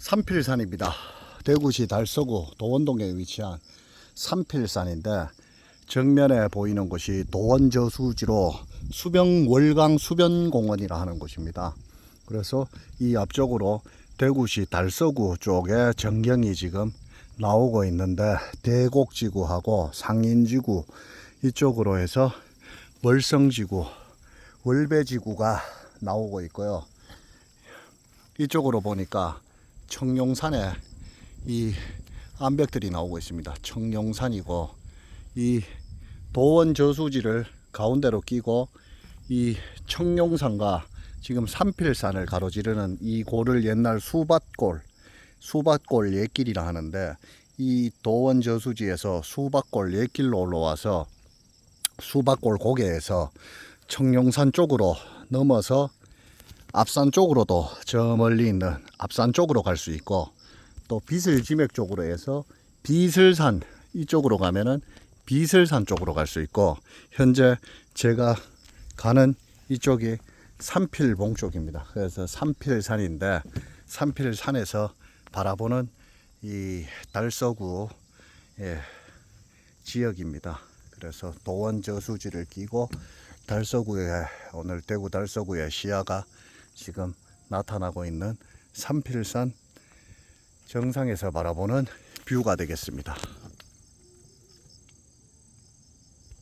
삼필산입니다. 대구시 달서구 도원동에 위치한 삼필산인데 정면에 보이는 곳이 도원저수지로 수병 월강 수변공원이라 하는 곳입니다. 그래서 이 앞쪽으로 대구시 달서구 쪽에 전경이 지금 나오고 있는데 대곡지구하고 상인지구 이쪽으로 해서 월성지구, 월배지구가 나오고 있고요. 이쪽으로 보니까 청룡산에 이 암벽들이 나오고 있습니다. 청룡산이고 이 도원 저수지를 가운데로 끼고 이 청룡산과 지금 삼필산을 가로지르는 이 골을 옛날 수밭골 수밭골 옛길이라 하는데 이 도원 저수지에서 수밭골 옛길로 올라와서 수밭골 고개에서 청룡산 쪽으로 넘어서 앞산 쪽으로도 저 멀리 있는 앞산 쪽으로 갈 수 있고 또 비슬지맥 쪽으로 해서 비슬산 이쪽으로 가면은 비슬산 쪽으로 갈 수 있고 현재 제가 가는 이쪽이 삼필봉 쪽입니다. 그래서 삼필산인데 삼필산에서 바라보는 이 달서구 예, 지역입니다. 그래서 도원 저수지를 끼고 달서구에 오늘 대구 달서구의 시야가 지금 나타나고 있는 삼필산 정상에서 바라보는 뷰가 되겠습니다.